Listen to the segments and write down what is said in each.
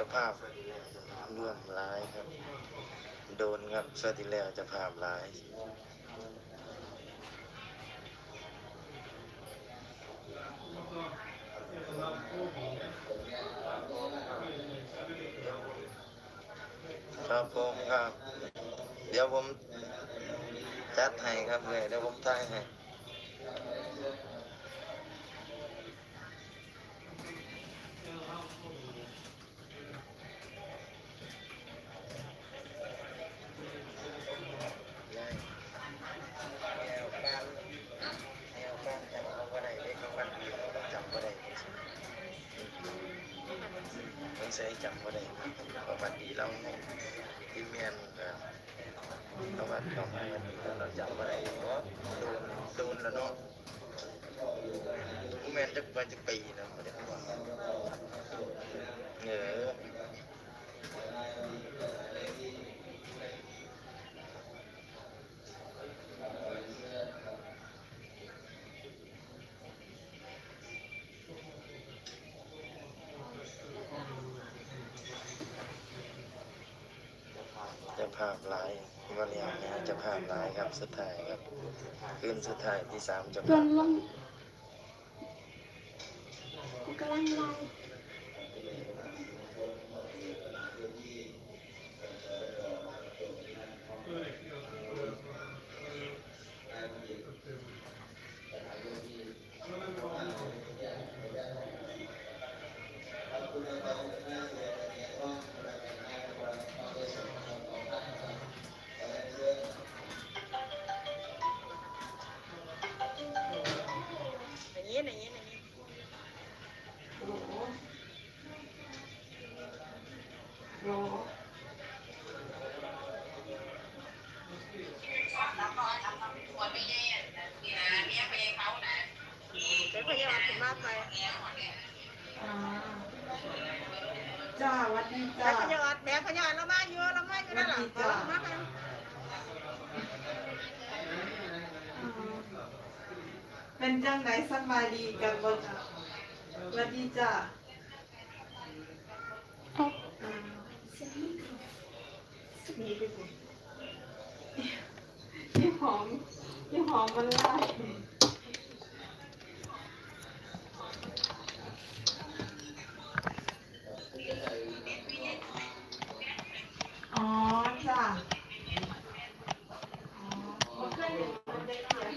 จ้าภาพร่วมร้ายครับ โดนครับสวัสดีแล้วเจ้าภาพร้ายครับผมครับ เดี๋ยวผมจัดให้ครับเลยเดี๋ยวผมถ่ายให้ ใช้จำไว้ได้เพราะบางทีเราที่เมียนก็ประวัติของมันเราจำไว้ได้เพราะโดนโดนแล้วเนาะแม่นจะไปจะปีนะไม่ได้ว่าเออ ภาพหลายครับสุดท้ายครับคืนสุดท้ายที่สามจะ จนลงกูกำลังไล่อ เรามาอยู่นั่นแหละเรามานาเป็นจังไดสบายดีกันบ่จ้าหวัดดีจ้าอ่านี่ไปสิยี่หอมยี่หอมมันไล่ จ้าอ๋อบ่เคยเห็นมันได้เขียน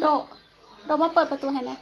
โด โดมาเปิดประตูให้หม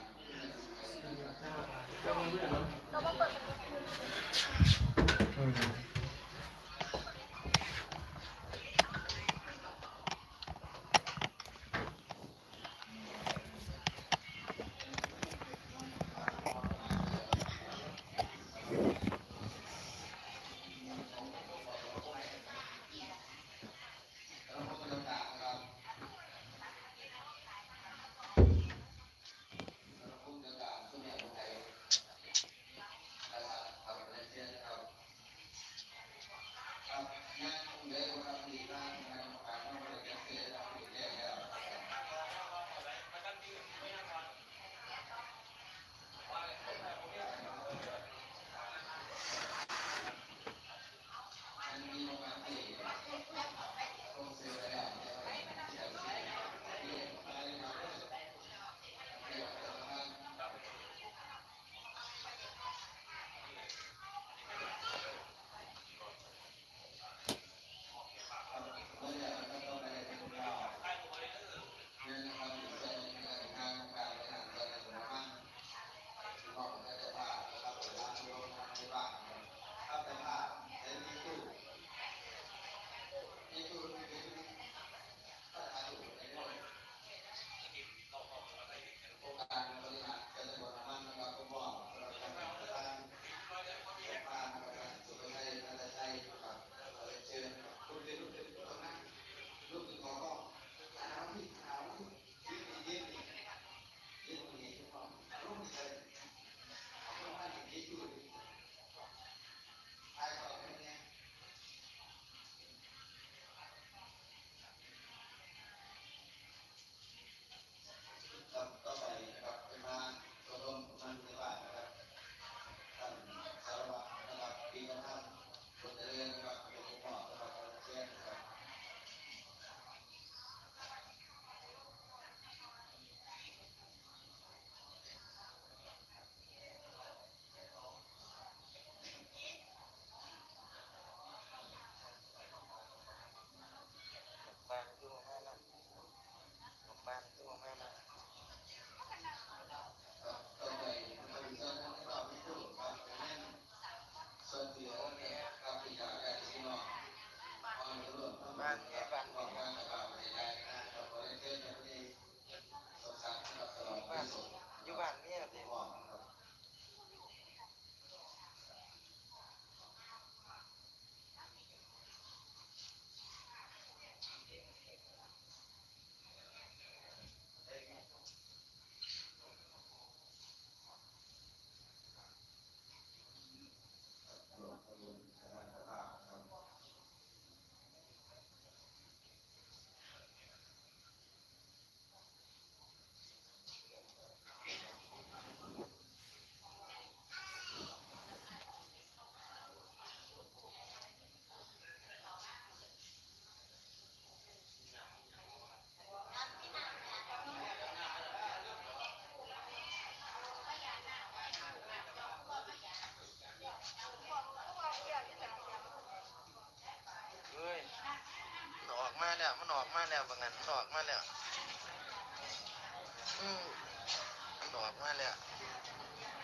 เนออกมาแล้ว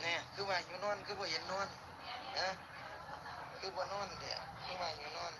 เนี่ยคือว่าอยู่นอนคือบ่เห็นนอนนะคือบ่นอนเดี๋ยวคือว่าอยู่นอน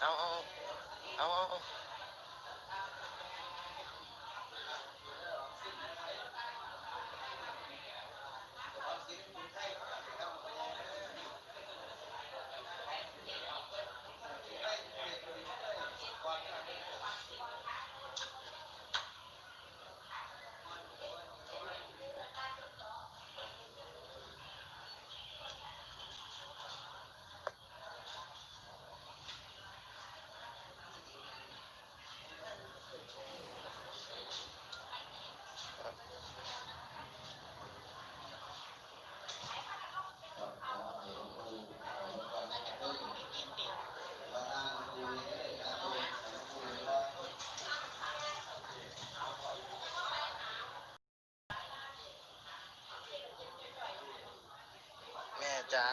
เอาเอาเอาเอา จ๋า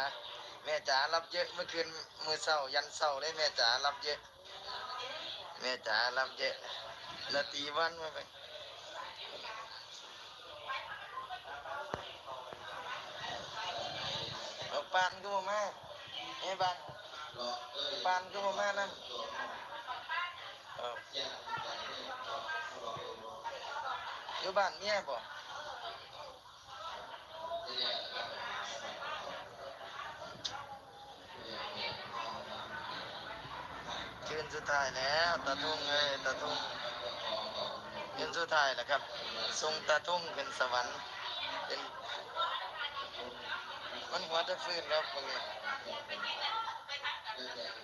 แม่จ๋ารับเยอะเมื่อคืนมือเศร้ายันเศร้าเลยแม่จ๋ารับเยอะ แม่จ๋ารับเยอะละตีวันมาไปปานก็บ่มาไอ้บ้านปานก็บ่มานั่นอยู่บ้านเมียบ่คื นสุดท้ายแล้วตาทุ่งเอ้ยตาทุ่งคืนสุดท้ายแล้วครับส่งตาทุ่งขึ้นสวรรค์เป็นมันหัวจะฟื้นแล้วพวกนี้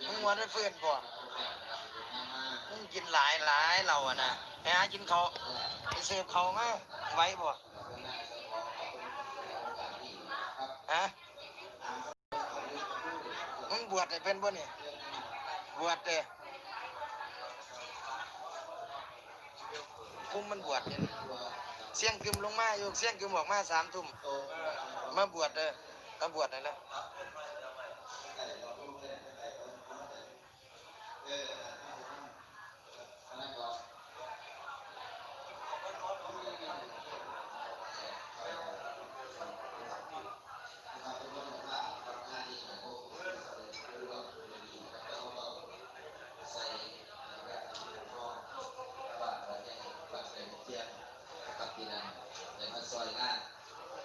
มึงหัวจะฟื้นป่ะมึงกินหลายหลายเราอะนะไปหากินเขาวไปเสพเขาวมาไหว้ป่ะฮะมึงบวชให้เป็นบ่เนี่ยบวชเด้ คุมมันบวชเนี่ยเสียงกึมลงมาอยู่เสียงกึมออกมาสามทุ่มมาบวชเด้อมาบวชนั่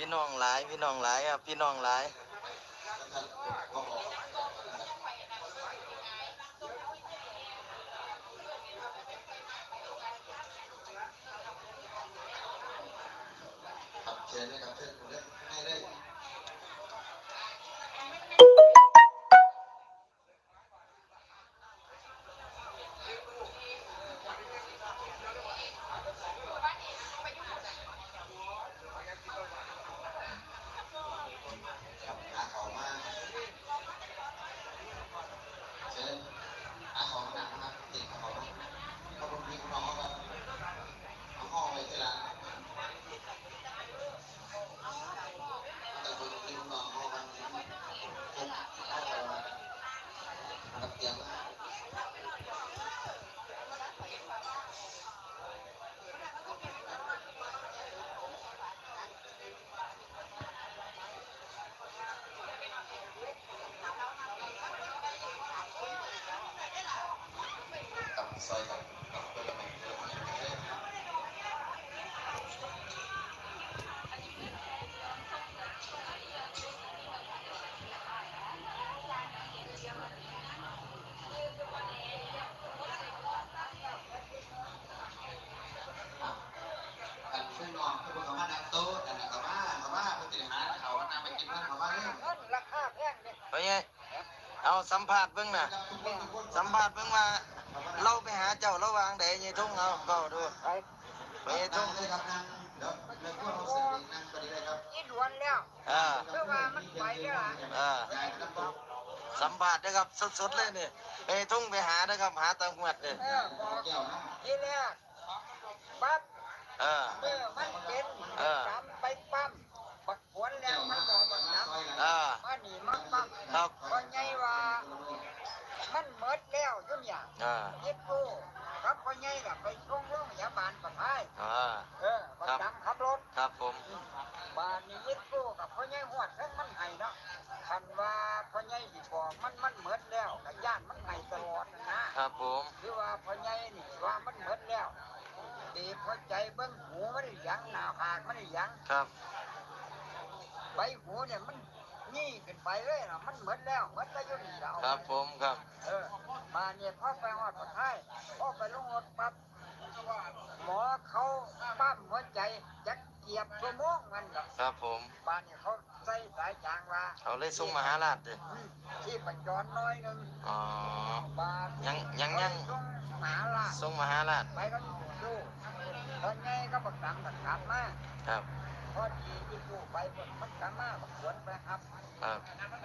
พี่น้องหลาย พี่น้องหลายครับพี่น้องหลายไปไงเอาสัมภาษณ์เบิ่งน่ะสัมภาษณ์เบิ่งว่า เราไปหาเจ้าระหวางใดยี่ทุ่งเอาเบาดูไปยี่ทุ่งอีดวนแล้วอ่าเพื่อว่ามันไปแล้วล่ะอ่าสัมภาษณ์นะครับสดๆเลยนี่ไปทุ่งไปหานะครับหาตามหวัดเลยเออบอกที่แรกปั๊บเออเมื่อมันเป็นเออจำไปปั๊มบักผวนแล้วมันบอกบักน้ำอ่ามาหนีมันปั๊มครับคนไงว่า มันเมิดแล้วทุกอย่างอ่ายึดกูครับคนไงล่ะไปช่วงโรงพยาบาลปะไทยอ่าเออบักดำขับรถครับผมบ้านนี้ยึดกูกับพ่อใหญ่หวดเพิ่งมันไห้เนาะคันว่าพ่อใหญ่สิบอกมันมันเหมิดแล้วกับย่านมันไห้ตลอดนะนะครับผมคือว่าพ่อใหญ่นี่ว่ามันเหมิดแล้วดีพอใจเบิ้งหูมันได้หยังหน้าผากมันได้หยังครับใบหูเนี่ยมัน นี่ขึ้นไปเลยนะมันเหมิดแล้วเหมิดแล้วอยุ่นี่เราครับผมครับ เออ มาเนี่ยพ่อไปหอดปะไทยพ่อไปลงรถปั๊บหมอเขาปั้มหัวใจจักเกียบชั่วโมงมันดอกครับผมบ้านนี่เขาใส่สายจางว่าเขาเลยส่งมาหาราชเด้ออืมที่ปัจจรน้อยหนึงอ๋อบ้านยังยังยังส่งหมาลาดส่งมาหาราชไปก็ดูตอนไงก็บักดังบักกลับมาครับ พอดีที่ตู้ไปเพิ่นมันกลับมาบักสวนไปครับครับ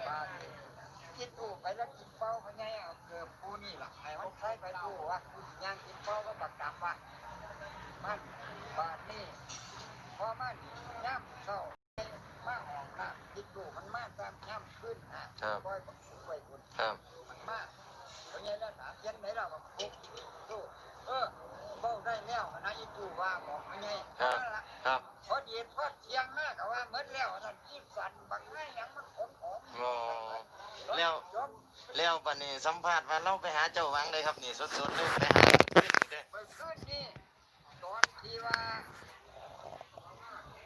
บ้านนี่ที่ตู้ไปแล้วกินเป้าเขาไงเอาเกือบปูนี่ล่ะให้มันใช้ไปตู้ว่าย่างกินเป้าก็บักกลับว่ามันบ้านนี่พอมันย่ำเข้ามาออกน้ำกินตู้มันมาตามย่ำขึ้นนะครับปล่อยบักไปคุณครับมันมากเขาไงแล้วถามยังไหนเราบักปุ๊บตู้เออเบ้าได้แล้วนะอีตู้ว่าบอกเขาไงครับครับพอดีทอดเทียงมากก็ว่าเหมือนแล้วนั่นที่สั่นบักไม้ยังมันขมขมอ๋อแล้วจบแล้วปันนี้สัมภาษณ์ว่าเราไปหาเจ้าหวังเลยครับนี่สดๆเลยไปหาขึ้นนี่เด้อไปขึ้นนี่ตอนที่ว่า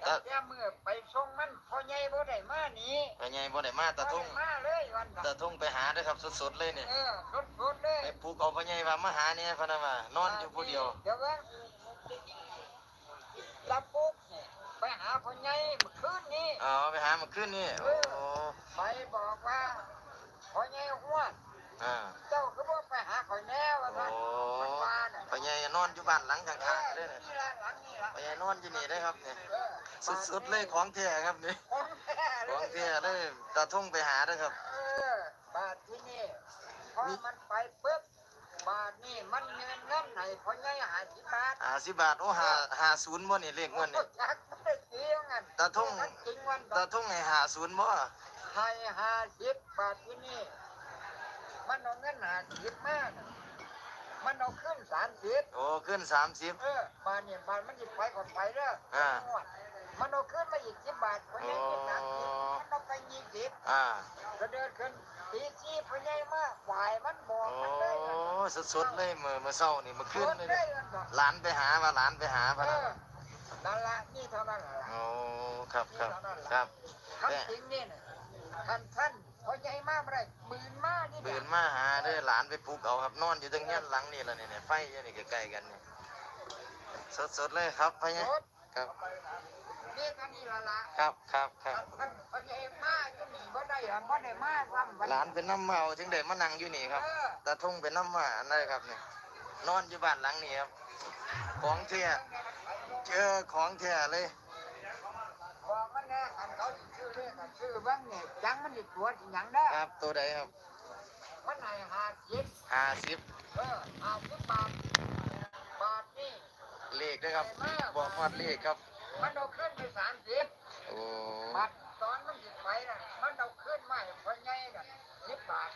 ครัแต่บเมื่อไปส่งมันพอใหญ่บ่ได้มานี่ไปไงบ่ได้มาตาทุ่งบ่ได้มาเลย วันนั้นตาทุ่งไปหาเด้อครับสดๆเลยนี่เออสดๆเลยไปปลูกเอาไปไงว่ามาหาเนี่ยพะนะว่านอนอยู่ผู้เดียว เดี๋ยวว่ารับปุ๊บนี่ไปหาพ่อใหญ่เมื่อคืนนี้อ๋อไปหามาขึ้นนี่โอ้ไปบอกว่าพ่อใหญ่หัวอ่าเจ้าคือว่าไปหาข่อยแน่ว่าโอ้ท่านมันว่าน่ะไปไงนอนอยู่บ้านหลังข้างๆเอเด้ออนี่นี่ละหลังนี่ละไปไงนอนอยู่นี่ได้อครับนี่เออสุดๆเลยของแท้ครับนี่ของแท้ ขเลองยแท้เลยตาทุ่งไปหาเด้อครับ เออบาทที่นี่พอมันไปปุ๊บบาทนี่มันเงินเงินไหนพอใหญ่หาสิบบาทหาสิบบาทโอ้หาหาศูนย์บ่นี่เลขงวดนี่จักไม่ได้เกี่ยวกันตาทุ่งมันจริงวันตาทุ่งให้หาศูนย์บ่ให้หาสิบบาทที่นี่ มันเอาเงินหาสิบมากมันเอาขึ้นสามสิบโอ้ขึ้นสามสิบเออบาทเนี่ยบาทมันหยิบไปก่อนไปเด้ออ่า มันเอาขึ้นมาอีกสิบบาทพอใหญ่กินสามสิบมันเอาไปยี่สิบอ่าก็เดินขึ้นตีสี่พอใหญ่มากฝ่ายมันบอโอ้กมันเลยสดๆเลยมื้อมื้อเช้านี่มื้อคืนเลยเลนี่ยมันบอกหลานไปหาว่าหลานไปหาเอพะนะอนั่นละนี่เท่านั้นละ โอ้ครับครับครับคำจริงนี่นะท่านท่านพอใหญ่มากไม่ได้หมื่นมากนี่ปืนมาหาเด้อหลานไปปลูกเอาครับนอนอยู่ตรงเนี้ยหลังนี่แหละนี่เนี่ยไฟอยู่นี่ใกล้ๆกันนี่สดๆเลยครับพะเนี่ยรถครับ นี่กันนี่ละละครับครับครับ ท่านพอใหญ่มากก็หนีบ่ได้หรอบ่ได้มากซ้ำหลานเป็นน้ำเมาถึงได้มานั่งอยู่นี่ครับ ตาทุ่งเป็นน้ำหมานได้ครับเนี่ยนอนอยู่บ้านหลังนี้ครับ ของเทียเจอของเทียเลยบอกมันแน่คันเขาชื่อเรียกกันชื่อบ้างเนี่ยจังมันสิตัวสิหยังได้ครับ ตัวใดครับ มันให้หาสิบห้าสิบเออห้าสิบบาทบาทนี่เลขนะครับ บอกฮอดเลขครับ มันเอาขึ้นไปสามสิบโอ้บัตรตอนมันสิไปน่ะมันเอาขึ้นมาให้พ่อใหญ่น่ะสิบบาท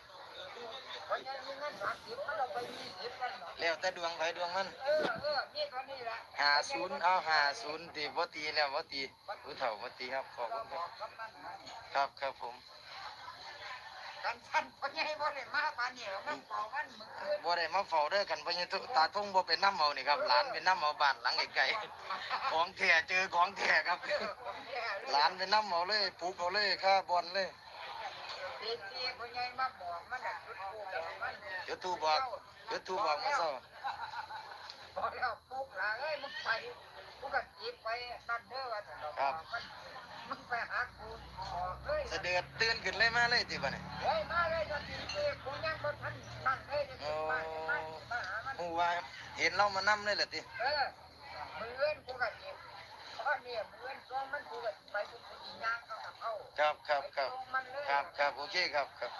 พ่อใหญ่มีเงินสามสิบมันเอาไปยี่สิบกันเนาะแล้วแต่ดวงไฟดวงมันเออเออนี่ก็นี่แหละหาศูนย์เอาหาศูนย์ตีบ่ตีแล้วบ่ตีผู้เฒ่าบ่ตีครับขอบเราคุณบครัอบกคำนั้นนะครับครับผม กันท่านพ่อใหญ่บ่ได้มาปานนี้หรอกมันเป่ามันมืออื่นบ่ได้มาเฝ้าเด้อกันพญาตุตาทุ่งบ่เป็นน้ำเอานี่ครับ หลานเป็นน้ำเอาบ้านหลังไกลๆของแท้เจอของแท้ครับ หลานเป็นน้ำเอาเลยปลูกเอาเลยค่าบอลเลยตีตีพ่อใหญ่มาบอกมันน่ะจุดทูบบอกมันยูทูบบอกยูทูบบอกมาเศร้าบอกแล้วปลูกหลาเอ้ยมึงไปกูก็จีบไปนั่นเด้อว่าแต่ดอกมันมึงไปหากูบอก เฮ้ยเสด็จตื่นขึ้นเลยมาเลยติบ่เนี่ยเฮ้ยมาเลยตอนที่เจกูยังบ่ทันนั่งเลยจะกินมามามาหามันฮู้ว่าเห็นเรามานํเลยล่ะติเออมือเอื้อนกูก็เจ็บเพราะเนี่ยมือเอื้อนซ้อมมันกูก็ไปทุกทีย่างก็กับเขาครับครับครับไปส่งมันเลยครับครับโอเคครับครับ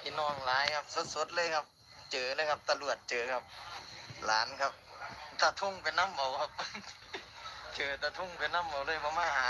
พี่น้องหลายครับสดๆเลยครับ เจอเลยครับตำรวจเจอครับ หลานครับตาทุ่งเป็นน้ำเอาครับ เจอตะทุ่งเป็นน้ำหมดเลยมามาหา